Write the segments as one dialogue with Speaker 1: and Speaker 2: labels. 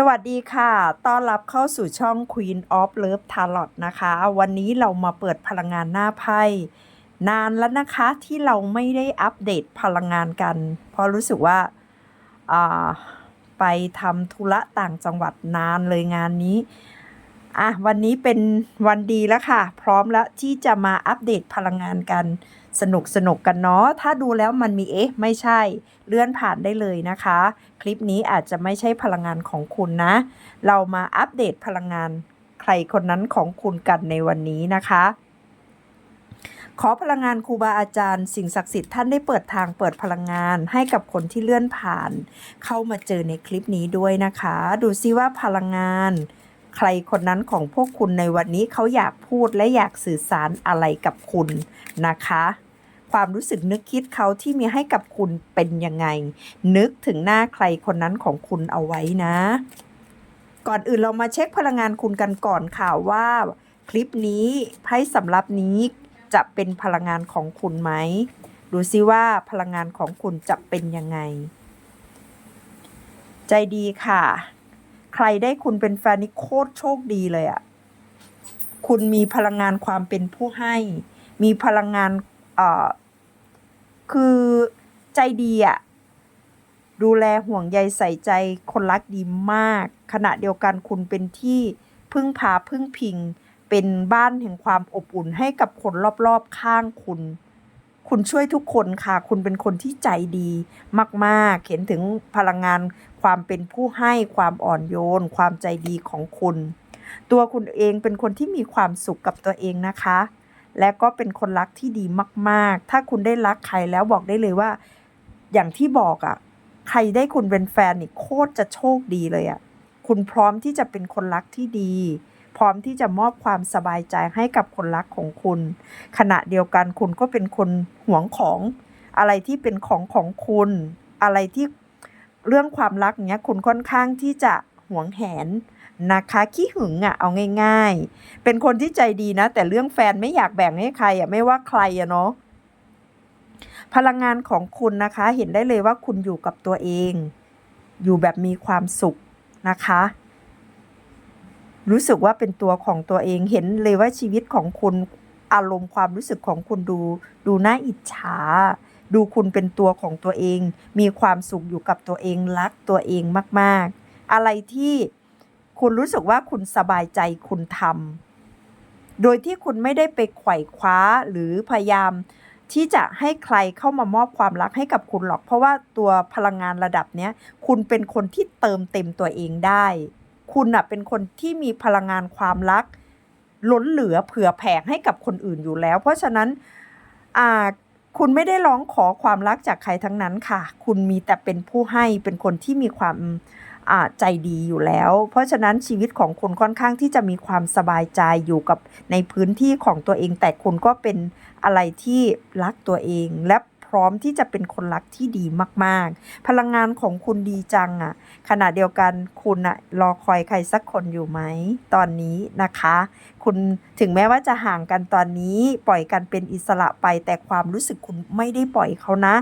Speaker 1: สวัสดีค่ะ ต้อนรับเข้าสู่ช่อง Queen of Love Tarot นะคะ วันนี้เรามาเปิดพลังงานหน้าไพ่ นานแล้วนะคะที่เราไม่ได้อัปเดตพลังงานกัน เพราะรู้สึกว่าอ่าไปทำธุระต่างจังหวัดนานเลยงานนี้ อะวันนี้เป็นวันดีแล้วค่ะ พร้อมแล้วที่จะมาอัปเดตพลังงานกัน สนุกสนุกกันเนาะถ้าดูแล้วมันมีเอ๊ะไม่ใช่ เลื่อนผ่านได้เลยนะคะ คลิปนี้อาจจะไม่ใช่พลังงานของคุณนะ เรามาอัปเดตพลังงานใครคนนั้นของคุณกันในวันนี้นะคะขอพลังงานครูบาอาจารย์ สิ่งศักดิ์สิทธิ์ท่านได้เปิดทางเปิดพลังงานให้กับคนที่เลื่อนผ่าน เข้ามาเจอในคลิปนี้ด้วยนะคะ ดูซิว่าพลังงาน ใครคนนั้นของพวกคุณในวันนี้เขาอยากพูดและอยากสื่อสารอะไรกับคุณนะคะ ความรู้สึกนึกคิดเขาที่มีให้กับคุณเป็นยังไง นึกถึงหน้าใครคนนั้นของคุณเอาไว้นะ ก่อนอื่นเรามาเช็คพลังงานคุณกันก่อนค่ะว่า คลิปนี้ไพ่สำรับนี้จะเป็นพลังงานของคุณไหมดูซิว่าพลังงานของคุณจะเป็นยังไง ใจดีค่ะ ใครได้คุณเป็นแฟนนี่โคตรโชคดีเลยอะคุณมีพลังงานความเป็นผู้ให้ มีพลังงานเอ่อ คือใจดีอะดูแลห่วงใยใส่ใจคนรักดีมาก ขณะเดียวกันคุณเป็นที่พึ่งพาพึ่งพิง เป็นบ้านแห่งความอบอุ่นให้กับคนรอบๆข้างคุณ คุณช่วยทุกคนค่ะ คุณเป็นคนที่ใจดีมากๆ เห็นถึงพลังงานความเป็นผู้ให้ความอ่อนโยน ความใจดีของคุณ ตัวคุณเองเป็นคนที่มีความสุขกับตัวเองนะคะ และก็เป็นคนรักที่ดีมาก ๆ ถ้าคุณได้รักใครแล้วบอกได้เลยว่า อย่างที่บอกอะ่ะ ใครได้คุณเป็นแฟนนี่โคตรจะโชคดีเลยอะ่ะ คุณพร้อมที่จะเป็นคนรักที่ดี พร้อมที่จะมอบความสบายใจให้กับคนรักของคุณ ขณะเดียวกันคุณก็เป็นคนหวงของ อะไรที่เป็นของของคุณ อะไรที่เรื่องความรักเนี้ยคุณค่อนข้างที่จะหวงแหน นะคะขี้หึงอะ่ะเอาง่ายๆ เป็นคนที่ใจดีนะ แต่เรื่องแฟนไม่อยากแบ่งให้ใครอะ่ะไม่ว่าใครอะเนาะพลังงานของคุณนะคะ เห็นได้เลยว่าคุณอยู่กับตัวเอง อยู่แบบมีความสุขนะคะ รู้สึกว่าเป็นตัวของตัวเองเห็นเลยว่าชีวิตของคุณอารมณ์ความรู้สึกของคุณดู ดูน่าอิจฉา ดูคุณเป็นตัวของตัวเอง มีความสุขอยู่กับตัวเองรักตัวเองมาก ๆ อะไรที่ คุณรู้สึกว่าคุณสบายใจคุณทำโดยที่คุณไม่ได้ไปไขว่คว้าหรือพยายามที่จะให้ใครเข้ามามอบความรักให้กับคุณหรอก เพราะว่าตัวพลังงานระดับเนี้ย คุณเป็นคนที่เติมเต็มตัวเองได้ คุณน่ะเป็นคนที่มีพลังงานความรัก ล้นเหลือเผื่อแผ่ให้กับคนอื่นอยู่แล้ว เพราะฉะนั้นอ่าคุณไม่ได้ร้องขอความรักจากใครทั้งนั้นค่ะ คุณมีแต่เป็นผู้ให้เป็นคนที่มีความ ใจดีอยู่แล้ว เพราะฉะนั้นชีวิตของคุณค่อนข้างที่จะมีความสบายใจอยู่กับในพื้นที่ของตัวเอง แต่คุณก็เป็นอะไรที่รักตัวเอง และพร้อมที่จะเป็นคนรักที่ดีมาก ๆ พลังงานของคุณดีจังอะ่ะ ขณะเดียวกันคุณอะรอคอยใครสักคนอยู่ไหม ตอนนี้นะคะ คุณถึงแม้ว่าจะห่างกันตอนนี้ปล่อยกันเป็นอิสระไปแต่ความรู้สึกคุณไม่ได้ปล่อยเขานะ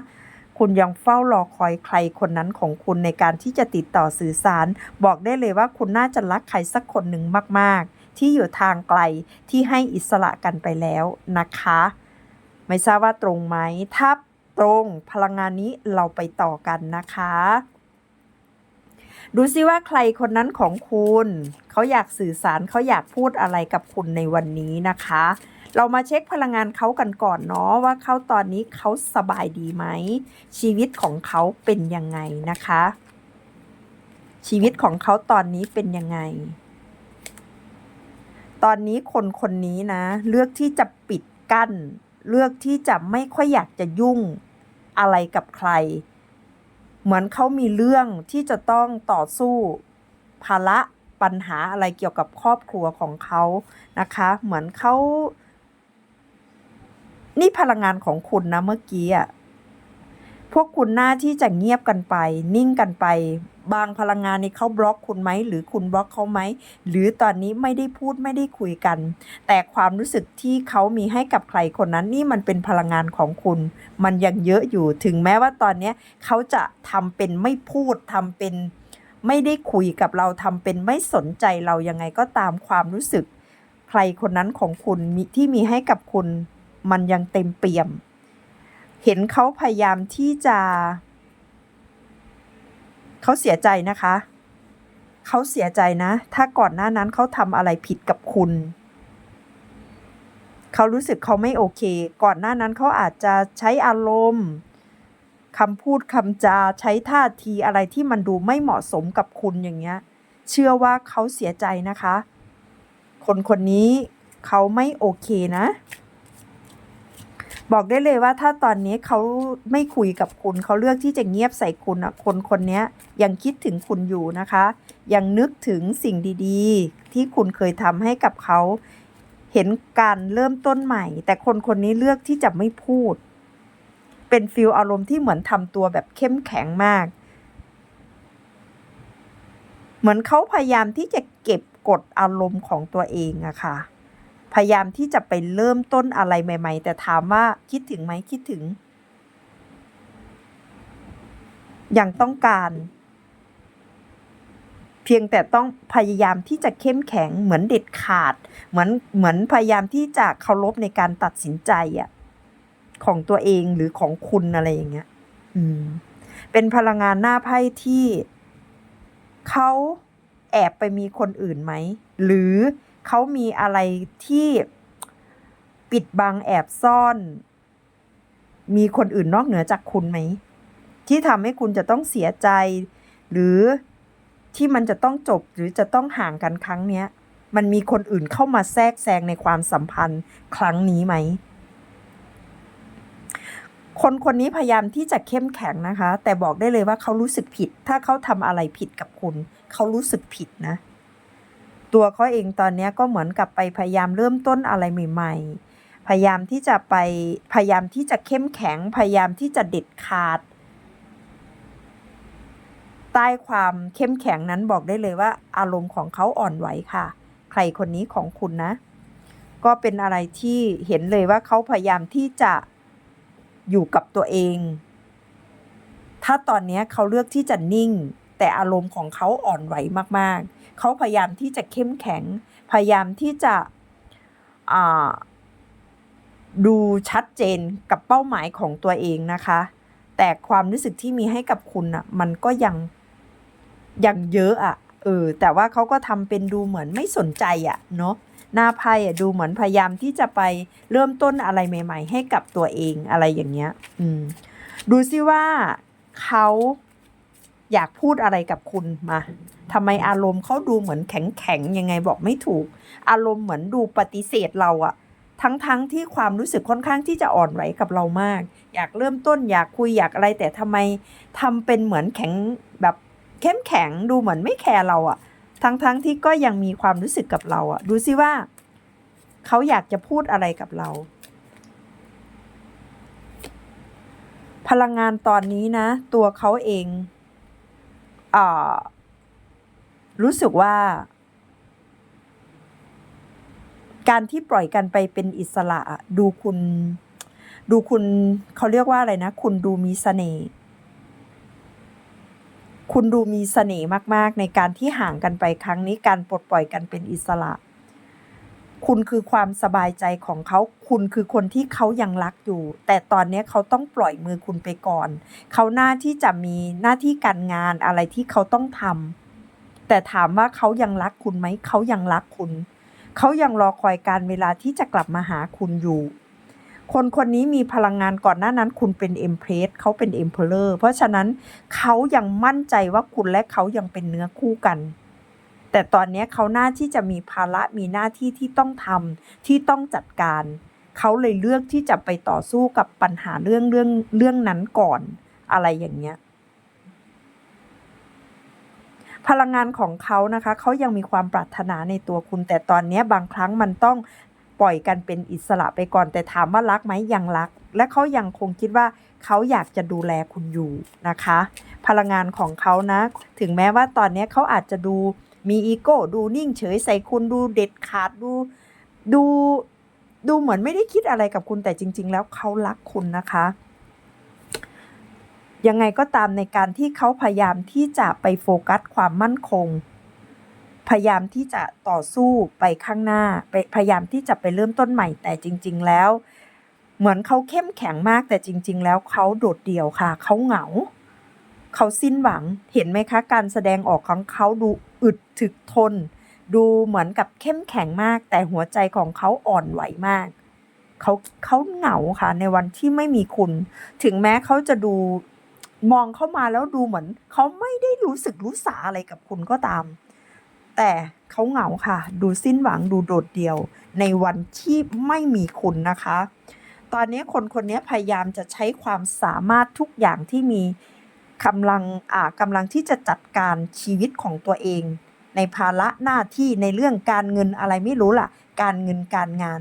Speaker 1: คุณยังเฝ้ารอคอยใครคนนั้นของคุณในการที่จะติดต่อสื่อสาร บอกได้เลยว่าคุณน่าจะรักใครสักคนหนึ่งมากๆ ที่อยู่ทางไกลที่ให้อิสระกันไปแล้วนะคะ ไม่ทราบว่าตรงไหมถ้าตรงพลังงานนี้เราไปต่อกันนะคะ ดูซิว่าใครคนนั้นของคุณ เขาอยากสื่อสารเขาอยากพูดอะไรกับคุณในวันนี้นะคะ เรามาเช็คพลังงานเขากันก่อนเนาะว่าเขาตอนนี้เขาสบายดีไหม ชีวิตของเขาเป็นยังไงนะคะ ชีวิตของเขาตอนนี้เป็นยังไง ตอนนี้คนคนนี้นะ เลือกที่จะปิดกั้น เลือกที่จะไม่ค่อยอยากจะยุ่งอะไรกับใคร เหมือนเขามีเรื่องที่จะต้องต่อสู้ภาระปัญหาอะไรเกี่ยวกับครอบครัวของเขานะคะ เหมือนเขา นี่พลังงานของคุณนะเมื่อกี้อะพวกคุณหน้าที่จะเงียบกันไป นิ่งกันไป บางพลังงานนี้เขาบล็อกคุณไหมหรือคุณบล็อกเขาไหมหรือตอนนี้ไม่ได้พูดไม่ได้คุยกัน แต่ความรู้สึกที่เขามีให้กับใครคนนั้นนี่มันเป็นพลังงานของคุณ มันยังเยอะอยู่ถึงแม้ว่าตอนนี้เขาจะทำเป็นไม่พูดทำเป็น ไม่ได้คุยกับเราทำเป็นไม่สนใจเรายังไงก็ตามความรู้สึก ใครคนนั้นของคุณที่มีให้กับคุณ มันยังเต็มเปี่ยม เห็นเขาพยายามที่จะ เขาเสียใจนะคะ เขาเสียใจนะ ถ้าก่อนหน้านั้นเขาทำอะไรผิดกับคุณ เขารู้สึกเขาไม่โอเค ก่อนหน้านั้นเขาอาจจะใช้อารมณ์คำพูดคำจาใช้ท่าทีอะไรที่มันดูไม่เหมาะสมกับคุณอย่างเงี้ย เชื่อว่าเขาเสียใจนะคะ คนคนนี้เขาไม่โอเคนะ บอกได้เลยว่าถ้าตอนนี้เขาไม่คุยกับคุณ เขาเลือกที่จะเงียบใส่คุณอะคนคนนี้ยังคิดถึงคุณอยู่นะคะ ยังนึกถึงสิ่งดีๆ ที่คุณเคยทำให้กับเขา เห็นการเริ่มต้นใหม่ แต่คนคนนี้เลือกที่จะไม่พูด เป็นฟิลอารมณ์ที่เหมือนทำตัวแบบเข้มแข็งมาก เหมือนเขาพยายามที่จะเก็บกดอารมณ์ของตัวเองอะค่ะ พยายามที่จะไปเริ่มต้นอะไรใหม่ ๆ แต่ถามว่าคิดถึงไหมคิดถึง ยังต้องการ เพียงแต่ต้องพยายามที่จะเข้มแข็งเหมือนเด็ดขาด เหมือนเหมือนพยายามที่จะเคารพในการตัดสินใจอะของตัวเองหรือของคุณอะไรอย่างเงี้ย อืม เป็นพลังงานหน้าไพ่ที่เขาแอบไปมีคนอื่นไหม หรือ เขามีอะไรที่ปิดบังแอบซ่อน มีคนอื่นนอกเหนือจากคุณไหม ที่ทำให้คุณจะต้องเสียใจ หรือที่มันจะต้องจบหรือจะต้องห่างกันครั้งเนี้ย มันมีคนอื่นเข้ามาแทรกแซงในความสัมพันธ์ครั้งนี้ไหม คนคนนี้พยายามที่จะเข้มแข็งนะคะ แต่บอกได้เลยว่าเขารู้สึกผิด ถ้าเขาทำอะไรผิดกับคุณ เขารู้สึกผิดนะ ตัวเขาเองตอนนี้ก็เหมือนกับไปพยายามเริ่มต้นอะไรใหม่ ๆ พยายามที่จะไปพยายามที่จะเข้มแข็ง พยายามที่จะเด็ดขาด ใต้ความเข้มแข็งนั้นบอกได้เลยว่า อารมณ์ของเขาอ่อนไหวค่ะ ใครคนนี้ของคุณนะ ก็เป็นอะไรที่เห็นเลยว่าเขาพยายามที่จะอยู่กับตัวเอง ถ้าตอนนี้เขาเลือกที่จะนิ่ง แต่อารมณ์ของเขาอ่อนไหวมากๆ เขาพยายามที่จะเข้มแข็ง พยายามที่จะดูชัดเจนกับเป้าหมายของตัวเองนะคะ แต่ความรู้สึกที่มีให้กับคุณอะมันก็ยังยังเยอะอะเออแต่ว่าเขาก็ทำเป็นดูเหมือนไม่สนใจอะเนาะหน้าไพ่อะดูเหมือนพยายามที่จะไปเริ่มต้นอะไรใหม่ ๆ ให้กับตัวเองอะไรอย่างเงี้ย อืม ดูซิว่าเขา อยากพูดอะไรกับคุณมาทำไมอารมณ์เขาดูเหมือนแข็งๆยังไงบอกไม่ถูก อารมณ์เหมือนดูปฏิเสธเราอะทั้งๆทที่ความรู้สึกค่อนข้างที่จะอ่อนไหวกับเรามาก อยากเริ่มต้นอยากคุยอยากอะไร แต่ทำไมทำเป็นเหมือนแข็งแบบเข้มแข็งดูเหมือนไม่แคร์เราอะทั้งๆทที่ก็ยังมีความรู้สึกกับเราอะดูซิว่า เขาอยากจะพูดอะไรกับเรา พลังงานตอนนี้นะ ตัวเขาเอง รู้สึกว่า การที่ปล่อยกันไปเป็นอิสระดูคุณ ดูคุณเขาเรียกว่าอะไรนะ คุณดูมีเสน่ห์คุณดูมีเสน่ห์มาก ๆ ในการที่ห่างกันไปครั้งนี้การปลดปล่อยกันเป็นอิสระ คุณคือความสบายใจของเขา คุณคือคนที่เขายังรักอยู่ แต่ตอนนี้เขาต้องปล่อยมือคุณไปก่อน เขาหน้าที่จะมีหน้าที่การงานอะไรที่เขาต้องทำ แต่ถามว่าเขายังรักคุณไหม เขายังรักคุณ เขายังรอคอยการเวลาที่จะกลับมาหาคุณอยู่ คนคนนี้มีพลังงานก่อนหน้านั้น คุณเป็นเอ็มเพรสเขาเป็นเอ็มเพลเลอร์ เพราะฉะนั้นเขายังมั่นใจว่าคุณและเขายังเป็นเนื้อคู่กัน แต่ตอนนี้เขาหน้าที่จะมีภาระมีหน้าที่ที่ต้องทำที่ต้องจัดการ เขาเลยเลือกที่จะไปต่อสู้กับปัญหาเรื่องเรื่องเรื่องนั้นก่อนอะไรอย่างเงี้ยพลังงานของเขานะคะ เขายังมีความปรารถนาในตัวคุณ แต่ตอนนี้บางครั้งมันต้องปล่อยกันเป็นอิสระไปก่อน แต่ถามว่ารักไหมยังรัก และเขายังคงคิดว่าเขาอยากจะดูแลคุณอยู่นะคะ พลังงานของเขานะ ถึงแม้ว่าตอนนี้เขาอาจจะดู มีอีโก้ดูนิ่งเฉยใส่คุณดูเด็ดขาดดูดูดูเหมือนไม่ได้คิดอะไรกับคุณแต่จริง ๆ แล้วเขารักคุณนะคะ ยังไงก็ตามในการที่เขาพยายามที่จะไปโฟกัสความมั่นคง พยายามที่จะต่อสู้ไปข้างหน้าไปพยายามที่จะไปเริ่มต้นใหม่แต่จริง ๆ แล้ว เหมือนเขาเข้มแข็งมากแต่จริง ๆ แล้วเขาโดดเดี่ยวค่ะ เขาเหงา เขาสิ้นหวังเห็นไหมคะ การแสดงออกของเขาดูอึดถึกทน ดูเหมือนกับเข้มแข็งมาก แต่หัวใจของเขาอ่อนไหวมาก เขาเขาเหงาค่ะ ในวันที่ไม่มีคุณ ถึงแม้เขาจะดูมองเข้ามาแล้วดูเหมือน เขาไม่ได้รู้สึกรู้สาอะไรกับคุณก็ตาม แต่เขาเหงาค่ะ ดูสิ้นหวังดูโดดเดี่ยว ในวันที่ไม่มีคุณนะคะ ตอนนี้คนคนนี้พยายามจะใช้ความสามารถทุกอย่างที่มี กำลังอ่ากำลังที่จะจัดการชีวิตของตัวเอง ในภาระหน้าที่ในเรื่องการเงินอะไรไม่รู้ล่ะ การเงินการงาน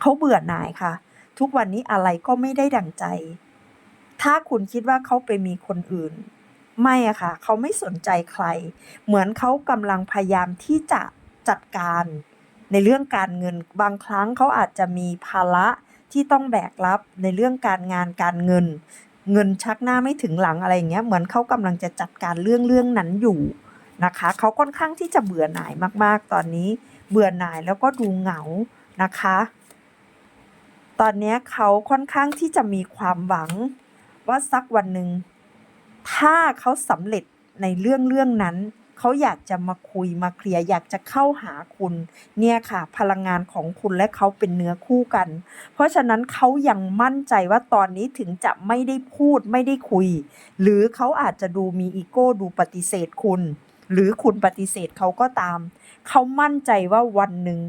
Speaker 1: เขาเบื่อหน่ายค่ะ ทุกวันนี้อะไรก็ไม่ได้ดั่งใจ ถ้าคุณคิดว่าเขาไปมีคนอื่น ไม่อะค่ะ เขาไม่สนใจใคร เหมือนเขากำลังพยายามที่จะจัดการ ในเรื่องการเงินบางครั้งเขาอาจจะมีภาระที่ต้องแบกรับในเรื่องการงานการเงิน เงินชักหน้าไม่ถึงหลังอะไรอย่างเงี้ยเหมือนเขากำลังจะจัดการเรื่องเรื่องนั้นอยู่นะคะเขาค่อนข้างที่จะเบื่อหน่ายมาก ๆ ตอนนี้เบื่อหน่ายแล้วก็ดูเหงานะคะ ตอนนี้เขาค่อนข้างที่จะมีความหวังว่าสักวันหนึ่งถ้าเขาสำเร็จในเรื่องเรื่องนั้น เขาอยากจะมาคุยมาเคลียร์อยากจะเข้าหาคุณ เนี่ยค่ะ พลังงานของคุณและเขาเป็นเนื้อคู่กัน เพราะฉะนั้นเขายังมั่นใจว่าตอนนี้ถึงจะไม่ได้พูดไม่ได้คุย หรือเขาอาจจะดูมีอีโก้ดูปฏิเสธคุณ หรือคุณปฏิเสธเขาก็ตาม เขามั่นใจว่าวันหนึ่ง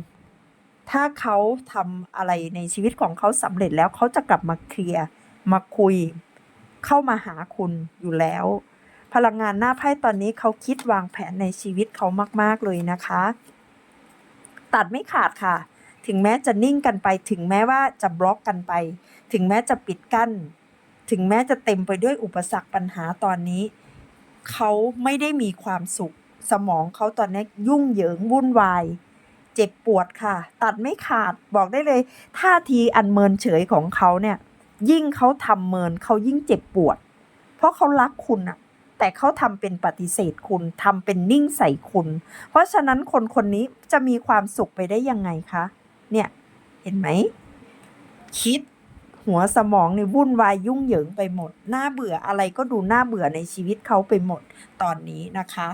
Speaker 1: ถ้าเขาทำอะไรในชีวิตของเขาสำเร็จแล้วเขาจะกลับมาเคลียร์มาคุย เข้ามาหาคุณอยู่แล้ว พลังงานหน้าไพ่ตอนนี้เขาคิดวางแผนในชีวิตเขามากๆเลยนะคะ ตัดไม่ขาดค่ะ ถึงแม้จะนิ่งกันไป ถึงแม้ว่าจะบล็อกกันไป ถึงแม้จะปิดกั้น ถึงแม้จะเต็มไปด้วยอุปสรรคปัญหาตอนนี้ เขาไม่ได้มีความสุข สมองเขาตอนนี้ยุ่งเหยิงวุ่นวาย เจ็บปวดค่ะ ตัดไม่ขาดบอกได้เลยท่าทีอันเมินเฉยของเขาเนี่ย ยิ่งเขาทำเมินเขายิ่งเจ็บปวด เพราะเขารักคุณอะ แต่เขาทำเป็นปฏิเสธคุณทำเป็นนิ่งใส่คุณ เพราะฉะนั้นคนคนนี้จะมีความสุขไปได้ยังไงคะ เนี่ย เห็นไหม คิดหัวสมองในวุ่นวายยุ่งเหยิงไปหมดน่าเบื่ออะไรก็ดูน่าเบื่อในชีวิตเขาไปหมดตอนนี้นะคะ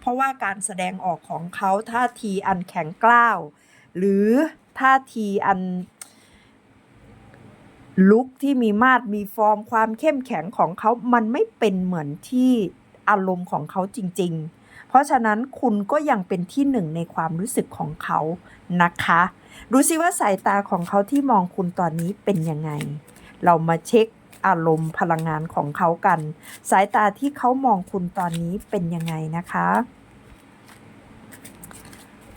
Speaker 1: เพราะว่าการแสดงออกของเขาท่าทีอันแข็งกล้าว หรือท่าทีอัน ลุคที่มีมาดมีฟอร์มความเข้มแข็งของเขา มันไม่เป็นเหมือนที่อารมณ์ของเขาจริง ๆ เพราะฉะนั้นคุณก็ยังเป็นที่หนึ่งในความรู้สึกของเขานะคะ ดูสิว่าสายตาของเขาที่มองคุณตอนนี้เป็นยังไง เรามาเช็คอารมณ์พลังงานของเขากัน สายตาที่เขามองคุณตอนนี้เป็นยังไงนะคะ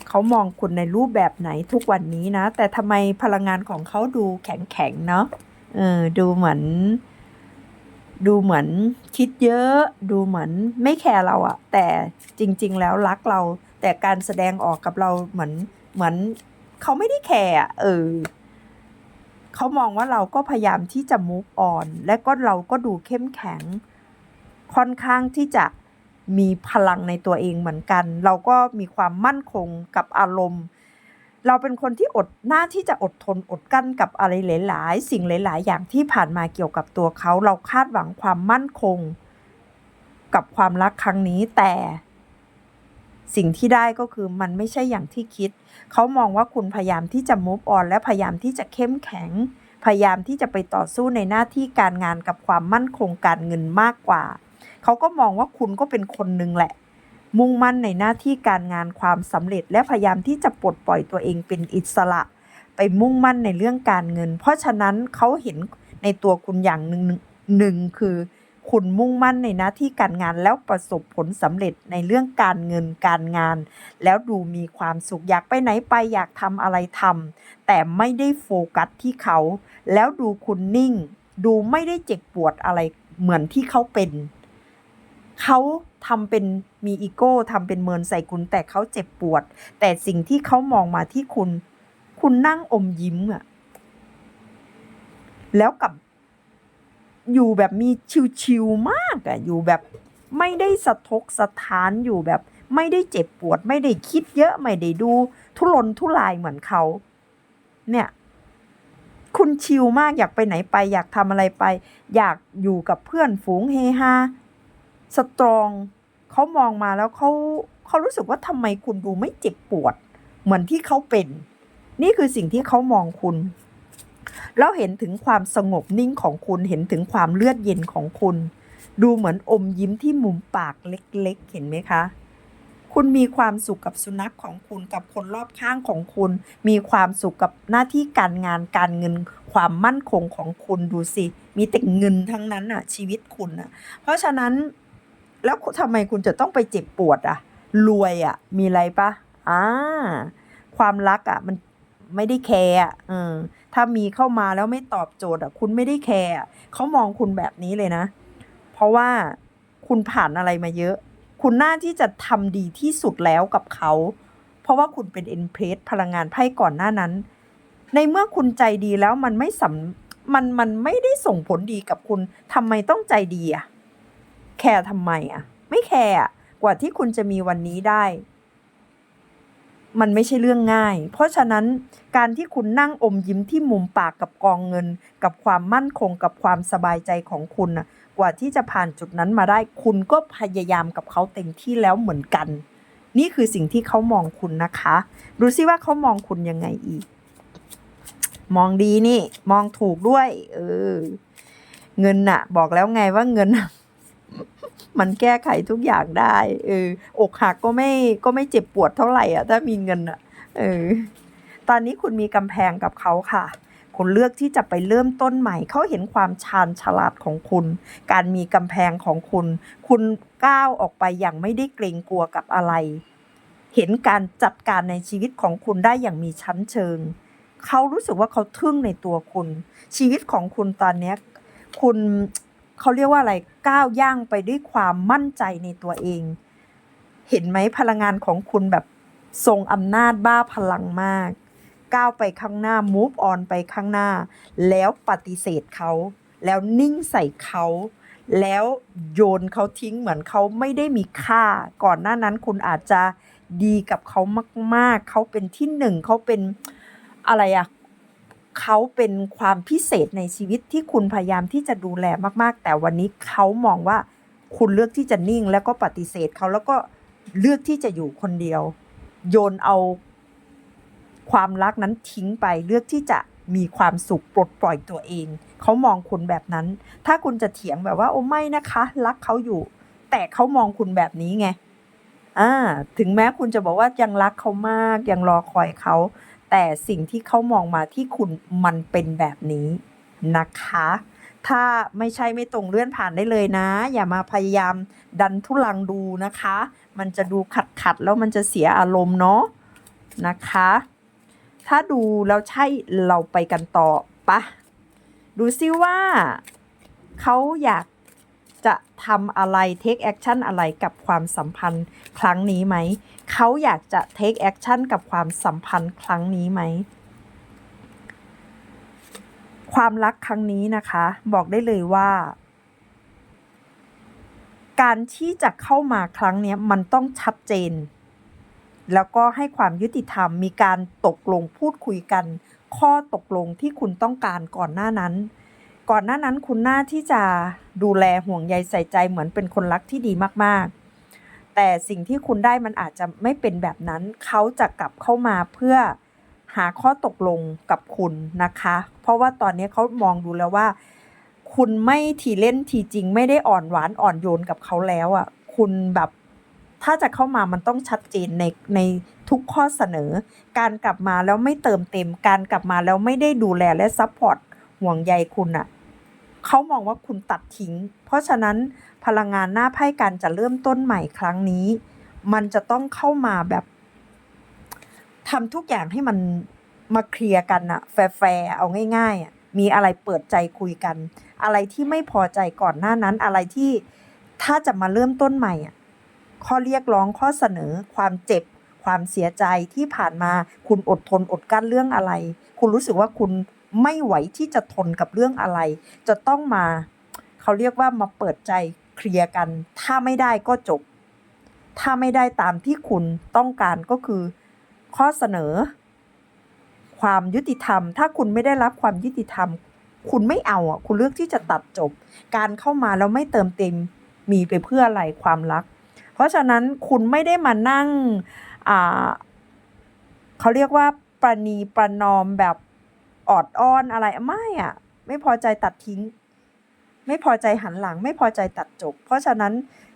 Speaker 1: เขามองคุณในรูปแบบไหนทุกวันนี้นะ แต่ทำไมพลังงานของเขาดูแข็งๆเนาะ เออดูเหมือน ดูเหมือนคิดเยอะ ดูเหมือนไม่แคร์เราอะแต่จริง ๆ แล้วรักเรา แต่การแสดงออกกับเราเหมือนเหมือนเขาไม่ได้แคร์อะเออเขามองว่าเราก็พยายามที่จะ move on และก็เราก็ดูเข้มแข็ง ค่อนข้างที่จะมีพลังในตัวเองเหมือนกัน เราก็มีความมั่นคงกับอารมณ์ เราเป็นคนที่อดหน้าที่จะอดทนอดกั้นกับอะไรหลาย ๆ สิ่งหลาย ๆ อย่างที่ผ่านมาเกี่ยวกับตัวเขา เราคาดหวังความมั่นคง กับความรักครั้งนี้แต่ สิ่งที่ได้ก็คือมันไม่ใช่อย่างที่คิด เขามองว่าคุณพยายามที่จะ move on และพยายามที่จะเข้มแข็ง พยายามที่จะไปต่อสู้ในหน้าที่การงานกับความมั่นคงการเงินมากกว่า เขาก็มองว่าคุณก็เป็นคนหนึ่งแหละ มุ่งมั่นในหน้าที่การงานความสำเร็จ และพยายามที่จะปลดปล่อยตัวเองเป็นอิสระ ไปมุ่งมั่นในเรื่องการเงิน เพราะฉะนั้นเขาเห็นในตัวคุณอย่างหนึ่งหนึ่งคือ คุณมุ่งมั่นในหน้าที่การงานแล้วประสบผลสำเร็จในเรื่องการเงินการงาน แล้วดูมีความสุขอยากไปไหนไปอยากทำอะไรทำแต่ไม่ได้โฟกัสที่เขา แล้วดูคุณนิ่ง ดูไม่ได้เจ็บปวดอะไรเหมือนที่เขาเป็น เขา ทำเป็นมีอีโก้ทำเป็นเมินใส่คุณแต่เขาเจ็บปวด แต่สิ่งที่เขามองมาที่คุณ คุณนั่งอมยิ้มอะแล้วกับอยู่แบบมีชิวๆมากอะอยู่แบบไม่ได้สะทกสะท้านอยู่แบบ ไม่ได้เจ็บปวด ไม่ได้คิดเยอะไม่ได้ดู ทุรนทุรายเหมือนเขา เนี่ย คุณชิลมากอยากไปไหนไป อยากทำอะไรไป อยากอยู่กับเพื่อนฝูงเฮฮา สตรองเขามองมาแล้วเขาเขารู้สึกว่าทำไมคุณดูไม่เจ็บปวด เหมือนที่เขาเป็น นี่คือสิ่งที่เขามองคุณ แล้วเห็นถึงความสงบนิ่งของคุณเห็นถึงความเลือดเย็นของคุณ ดูเหมือนอมยิ้มที่มุมปากเล็กๆ เห็นไหมคะ คุณมีความสุขกับสุนัขของคุณกับคนรอบข้างของคุณ มีความสุขกับหน้าที่การงานการเงินความมั่นคงของคุณดูสิ มีแต่เงินทั้งนั้นอะชีวิตคุณอะเพราะฉะนั้น แล้วทำไมคุณจะต้องไปเจ็บปวดอะรวยอะมีอะไรปะอ่าความรักอะมันไม่ได้แคร์อะเออถ้ามีเข้ามาแล้วไม่ตอบโจทย์อะคุณไม่ได้แคร์เขามองคุณแบบนี้เลยนะ เพราะว่าคุณผ่านอะไรมาเยอะ คุณน่าที่จะทำดีที่สุดแล้วกับเขา เพราะว่าคุณเป็นเอ็นเพรสพลังงานไพ่ก่อนหน้านั้น ในเมื่อคุณใจดีแล้วมันไม่สำมันมันไม่ได้ส่งผลดีกับคุณทำไมต้องใจดีอะ แคร์ทำไมอะไม่แคร์อะกว่าที่คุณจะมีวันนี้ได้ มันไม่ใช่เรื่องง่าย เพราะฉะนั้นการที่คุณนั่งอมยิ้มที่มุมปากกับกองเงิน กับความมั่นคงกับความสบายใจของคุณน่ะกว่าที่จะผ่านจุดนั้นมาได้ คุณก็พยายามกับเขาเต็มที่แล้วเหมือนกัน นี่คือสิ่งที่เขามองคุณนะคะ ดูซิว่าเขามองคุณยังไงอีก มองดีนี่ มองถูกด้วย เออ เงินน่ะ บอกแล้วไงว่าเงินน่ะ มันแก้ไขทุกอย่างได้ เออ อกหักก็ไม่ก็ไม่เจ็บปวดเท่าไหร่อะ ถ้ามีเงินอะ เออ ตอนนี้คุณมีกำแพงกับเขาค่ะ คุณเลือกที่จะไปเริ่มต้นใหม่ เขาเห็นความชาญฉลาดของคุณ การมีกำแพงของคุณ คุณก้าวออกไปอย่างไม่ได้เกรงกลัวกับอะไร เห็นการจัดการในชีวิตของคุณได้อย่างมีชั้นเชิง เขารู้สึกว่าเขาทึ่งในตัวคุณ ชีวิตของคุณตอนนี้คุณ เขาเรียกว่าอะไรก้าวย่างไปด้วยความมั่นใจในตัวเอง เห็นไหมพลังงานของคุณแบบทรงอำนาจบ้าพลังมาก ก้าวไปข้างหน้า move on ไปข้างหน้า แล้วปฏิเสธเขา แล้วนิ่งใส่เขา แล้วโยนเขาทิ้งเหมือนเขาไม่ได้มีค่า ก่อนหน้านั้นคุณอาจจะดีกับเขามาก ๆ เขาเป็นที่หนึ่งเขาเป็นอะไรอะ เขาเป็นความพิเศษในชีวิตที่คุณพยายามที่จะดูแลมาก ๆ แต่วันนี้เขามองว่าคุณเลือกที่จะนิ่งแล้วก็ปฏิเสธเขาแล้วก็เลือกที่จะอยู่คนเดียว โยนเอาความรักนั้นทิ้งไปเลือกที่จะมีความสุขปลดปล่อยตัวเอง เขามองคุณแบบนั้น ถ้าคุณจะเถียงแบบว่า โอ้ไม่นะคะ รักเขาอยู่ แต่เขามองคุณแบบนี้ไงอ่าถึงแม้คุณจะบอกว่ายังรักเขามากยังรอคอยเขา แต่สิ่งที่เขามองมาที่คุณมันเป็นแบบนี้นะคะ ถ้าไม่ใช่ไม่ตรงเลื่อนผ่านได้เลยนะ อย่ามาพยายามดันทุลังดูนะคะ มันจะดูขัดขัดแล้วมันจะเสียอารมณ์เนาะนะคะ ถ้าดูแล้วใช่เราไปกันต่อปะดูซิว่าเขาอยาก จะทำอะไร take action อะไรกับความสัมพันธ์ครั้งนี้ไหม เขาอยากจะ take action กับความสัมพันธ์ครั้งนี้ไหม ความรักครั้งนี้นะคะ บอกได้เลยว่า การที่จะเข้ามาครั้งนี้มันต้องชัดเจน แล้วก็ให้ความยุติธรรมมีการตกลงพูดคุยกัน ข้อตกลงที่คุณต้องการก่อนหน้านั้น ก่อนหน้านั้นคุณน่าที่จะดูแลห่วงใยใส่ใจเหมือนเป็นคนรักที่ดีมากๆ แต่สิ่งที่คุณได้มันอาจจะไม่เป็นแบบนั้น เขาจะกลับเข้ามาเพื่อหาข้อตกลงกับคุณนะคะ เพราะว่าตอนนี้เขามองดูแล้วว่า คุณไม่ทีเล่นทีจริง ไม่ได้อ่อนหวานอ่อนโยนกับเขาแล้วอะ คุณแบบถ้าจะเข้ามามันต้องชัดเจนในในทุกข้อเสนอ การกลับมาแล้วไม่เติมเต็ม การกลับมาแล้วไม่ได้ดูแลและซัพพอร์ตห่วงใยคุณอะ เขามองว่าคุณตัดทิ้ง เพราะฉะนั้นพลังงานหน้าไพ่การจะเริ่มต้นใหม่ครั้งนี้ มันจะต้องเข้ามาแบบทำทุกอย่างให้มันมาเคลียร์กันอะแฟร์เอาง่ายๆอะมีอะไรเปิดใจคุยกัน อะไรที่ไม่พอใจก่อนหน้านั้นอะไรที่ถ้าจะมาเริ่มต้นใหม่อะข้อเรียกร้องข้อเสนอ ความเจ็บ ความเสียใจที่ผ่านมา คุณอดทนอดกั้นเรื่องอะไร คุณรู้สึกว่าคุณ ไม่ไหวที่จะทนกับเรื่องอะไร จะต้องมา เขาเรียกว่ามาเปิดใจเคลียร์กัน ถ้าไม่ได้ก็จบ ถ้าไม่ได้ตามที่คุณต้องการก็คือ ข้อเสนอ ความยุติธรรม ถ้าคุณไม่ได้รับความยุติธรรม คุณไม่เอาอะ คุณเลือกที่จะตัดจบ การเข้ามาแล้วไม่เติมเต็มมีไปเพื่ออะไรความรัก เพราะฉะนั้นคุณไม่ได้มานั่ง อ่า เขาเรียกว่าประนีประนอมแบบ ออดอ้อนอะไรไม่อะไม่พอใจตัดทิ้ง ไม่พอใจหันหลัง ไม่พอใจตัดจบ เพราะฉะนั้น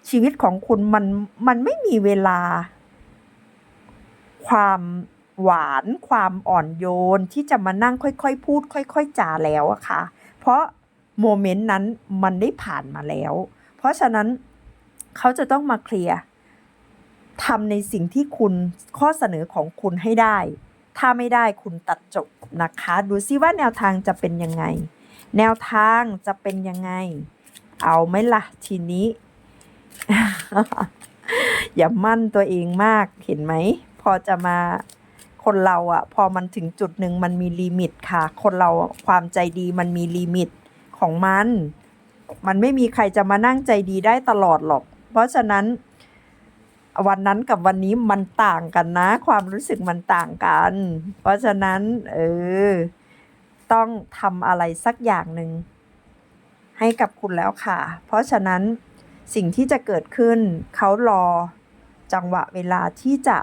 Speaker 1: ชีวิตของคุณมันมันไม่มีเวลา ความหวานความอ่อนโยนที่จะมานั่งค่อยๆ พูด ค่อย ๆจาแล้วอะค่ะ เพราะโมเมนต์นั้นมันได้ผ่านมาแล้ว เพราะฉะนั้นเขาจะต้องมาเคลียร์ทำในสิ่งที่คุณข้อเสนอของคุณให้ได้ ถ้าไม่ได้คุณตัดจบนะคะ ดูซิว่าแนวทางจะเป็นยังไง แนวทางจะเป็นยังไง เอาไหมล่ะทีนี้ อย่ามั่นตัวเองมากเห็นไหม พอจะมาคนเราอะพอมันถึงจุดหนึ่งมันมีลิมิตค่ะ คนเราความใจดีมันมีลิมิตของมัน มันไม่มีใครจะมานั่งใจดีได้ตลอดหรอก เพราะฉะนั้น วันนั้นกับวันนี้มันต่างกันนะ ความรู้สึกมันต่างกัน เพราะฉะนั้น เออ ต้องทำอะไรสักอย่างหนึ่งให้กับคุณแล้วค่ะ เพราะฉะนั้นสิ่งที่จะเกิดขึ้น เขารอจังหวะเวลาที่จะ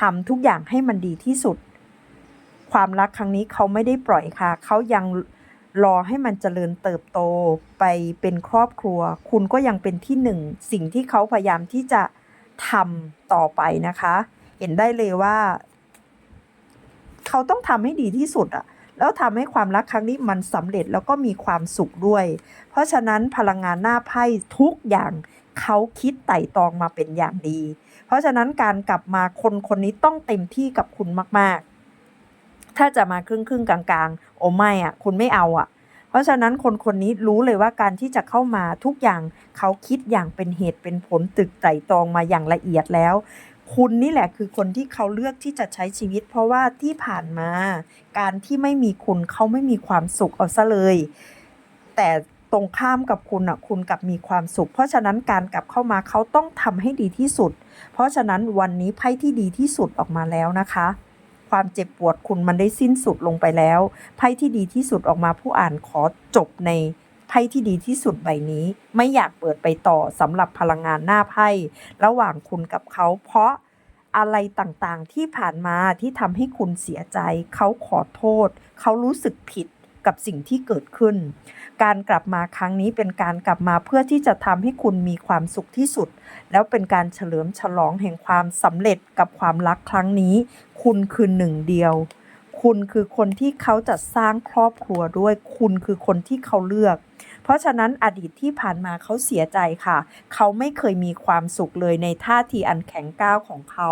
Speaker 1: ทำทุกอย่างให้มันดีที่สุด ความรักครั้งนี้เขาไม่ได้ปล่อยค่ะ เขายังรอให้มันเจริญเติบโตไปเป็นครอบครัว คุณก็ยังเป็นที่หนึ่ง สิ่งที่เขาพยายามที่จะ ทำต่อไปนะคะ เห็นได้เลยว่า เขาต้องทำให้ดีที่สุดอะแล้วทำให้ความรักครั้งนี้มันสำเร็จแล้วก็มีความสุขด้วย เพราะฉะนั้นพลังงานหน้าไพ่ทุกอย่างเขาคิดไต่ตองมาเป็นอย่างดี เพราะฉะนั้นการกลับมาคนคนนี้ต้องเต็มที่กับคุณมาก ๆ ถ้าจะมาครึ่งครึ่งกลางๆ โอ้ไม่อะคุณไม่เอาอะ เพราะฉะนั้นคนคนนี้รู้เลยว่าการที่จะเข้ามาทุกอย่างเขาคิดอย่างเป็นเหตุเป็นผลตึกไต่ตรองมาอย่างละเอียดแล้ว คุณนี่แหละคือคนที่เขาเลือกที่จะใช้ชีวิต เพราะว่าที่ผ่านมา การที่ไม่มีคุณเขาไม่มีความสุขเอาซะเลย แต่ตรงข้ามกับคุณอะคุณกลับมีความสุข เพราะฉะนั้นการกลับเข้ามาเขาต้องทำให้ดีที่สุด เพราะฉะนั้นวันนี้ไพ่ที่ดีที่สุดออกมาแล้วนะคะ ความเจ็บปวดคุณมันได้สิ้นสุดลงไปแล้ว ไพ่ที่ดีที่สุดออกมาผู้อ่านขอจบในไพ่ที่ดีที่สุดใบนี้ ไม่อยากเปิดไปต่อสำหรับพลังงานหน้าไพ่ระหว่างคุณกับเขา เพราะอะไรต่างๆที่ผ่านมาที่ทำให้คุณเสียใจ เขาขอโทษ เขารู้สึกผิด กับสิ่งที่เกิดขึ้น การกลับมาครั้งนี้เป็นการกลับมาเพื่อที่จะทำให้คุณมีความสุขที่สุด แล้วเป็นการเฉลิมฉลองแห่งความสำเร็จกับความรักครั้งนี้ คุณคือหนึ่งเดียว คุณคือคนที่เขาจะสร้างครอบครัวด้วย คุณคือคนที่เขาเลือก เพราะฉะนั้นอดีตที่ผ่านมาเขาเสียใจค่ะ เขาไม่เคยมีความสุขเลยในท่าทีอันแข็งก้าวของเขา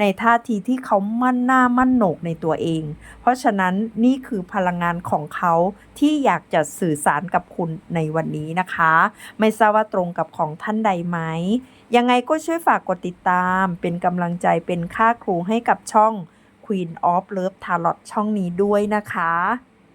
Speaker 1: ในท่าทีที่เขามั่นหน้ามั่นโหนกในตัวเอง เพราะฉะนั้นนี่คือพลังงานของเขาที่อยากจะสื่อสารกับคุณในวันนี้นะคะ ไม่ทราบว่าตรงกับของท่านใดไหมยังไงก็ช่วยฝากกดติดตาม เป็นกำลังใจเป็นค่าครูให้กับช่อง Queen of Love Tarot ช่องนี้ด้วยนะคะ